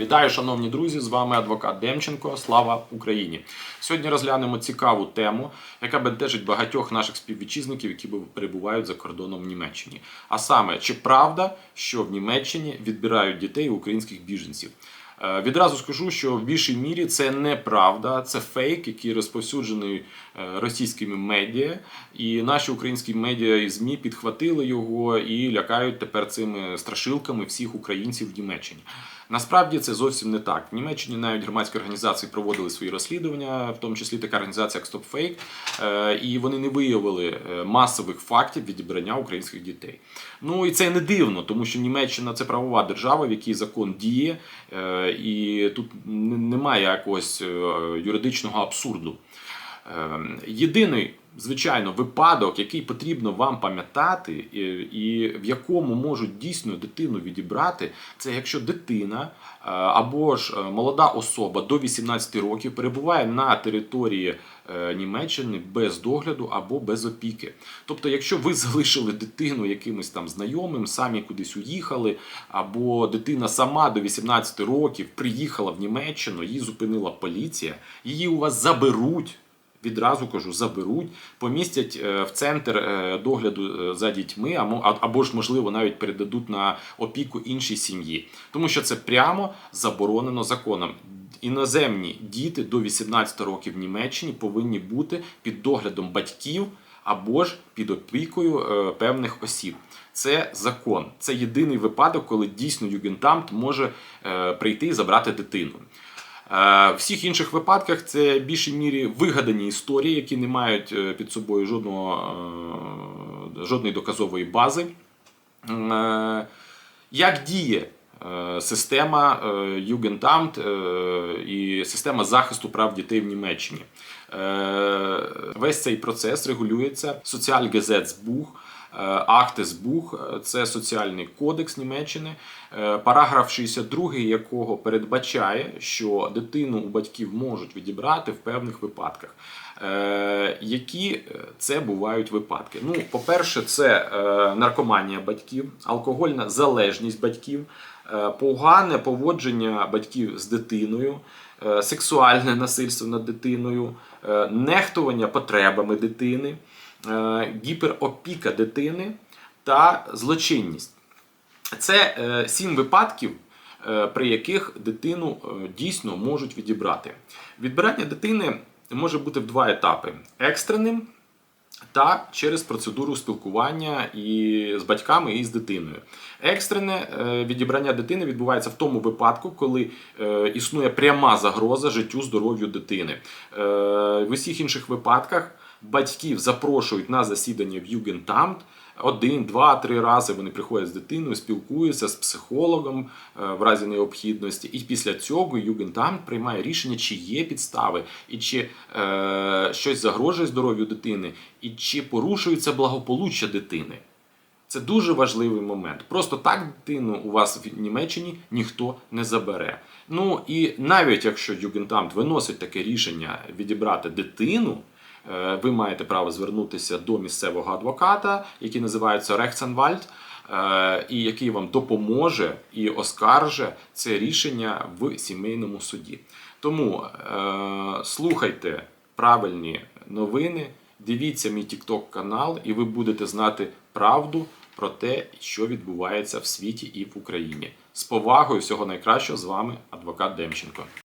Вітаю, шановні друзі! З вами адвокат Демченко. Слава Україні! Сьогодні розглянемо цікаву тему, яка бентежить багатьох наших співвітчизників, які перебувають за кордоном в Німеччині. А саме, чи правда, що в Німеччині відбирають дітей українських біженців? Е, Відразу скажу, що в більшій мірі це неправда, це фейк, який розповсюджений е, російськими медіа, і наші українські медіа і ЗМІ підхватили його і лякають тепер цими страшилками всіх українців в Німеччині. Насправді це зовсім не так. В Німеччині навіть громадські організації проводили свої розслідування, в тому числі така організація як StopFake, е, і вони не виявили е, масових фактів відібрання українських дітей. Ну і це не дивно, тому що Німеччина це правова держава, в якій закон діє, е, і тут немає якогось юридичного абсурду. Е, Єдиний, звичайно, випадок, який потрібно вам пам'ятати, і, в якому можуть дійсно дитину відібрати, це якщо дитина е, або ж е, молода особа до 18 років перебуває на території е, Німеччини без догляду або без опіки. Тобто, якщо ви залишили дитину якимось там знайомим, самі кудись уїхали, або дитина сама до 18 років приїхала в Німеччину, її зупинила поліція, її у вас заберуть. Відразу кажу, заберуть, помістять е, в центр е, догляду е, за дітьми, або ж, можливо, навіть передадуть на опіку іншій сім'ї. Тому що це прямо заборонено законом. Іноземні діти до 18 років в Німеччині повинні бути під доглядом батьків або ж під опікою певних осіб. Це закон. Це єдиний випадок, коли дійсно Югентамт може е, прийти і забрати дитину. Е, В всіх інших випадках це в більшій мірі вигадані історії, які не мають е, під собою жодного, е, жодної доказової бази. Е, Як діє е, система е, Югентамт е, і система захисту прав дітей в Німеччині? Е, Весь цей процес регулюється Соціальгезецбух, Ахтесбух, це соціальний кодекс Німеччини, е, параграф 62, якого передбачає, що дитину у батьків можуть відібрати в певних випадках. Е, Які е, це бувають випадки? Ну, по-перше, це е, наркоманія батьків, алкогольна залежність батьків, е, погане поводження батьків з дитиною, е, сексуальне насильство над дитиною, е, нехтування потребами дитини, е, гіперопіка дитини та злочинність. Це е, сім випадків, е, при яких дитину е, дійсно можуть відібрати. Відбирання дитини може бути в два етапи: екстреним та через процедуру спілкування і з батьками і з дитиною. Екстрене е, відібрання дитини відбувається в тому випадку, коли е, існує пряма загроза життю здоров'ю дитини. Е, В усіх інших випадках батьків запрошують на засідання в Югентамт. Один, два, три рази вони приходять з дитиною, спілкуються з психологом е, в разі необхідності, і після цього Югентамт приймає рішення, чи є підстави, і чи е, щось загрожує здоров'ю дитини, і чи порушується благополуччя дитини. Це дуже важливий момент. Просто так дитину у вас в Німеччині ніхто не забере. Ну і навіть якщо Югентамт виносить таке рішення відібрати дитину, ви маєте право звернутися до місцевого адвоката, який називається Рехценвальд, е, і який вам допоможе і оскарже це рішення в сімейному суді. Тому е, слухайте правильні новини, дивіться мій TikTok канал, і ви будете знати правду про те, що відбувається в світі і в Україні. З повагою всього найкращого з вами адвокат Демченко.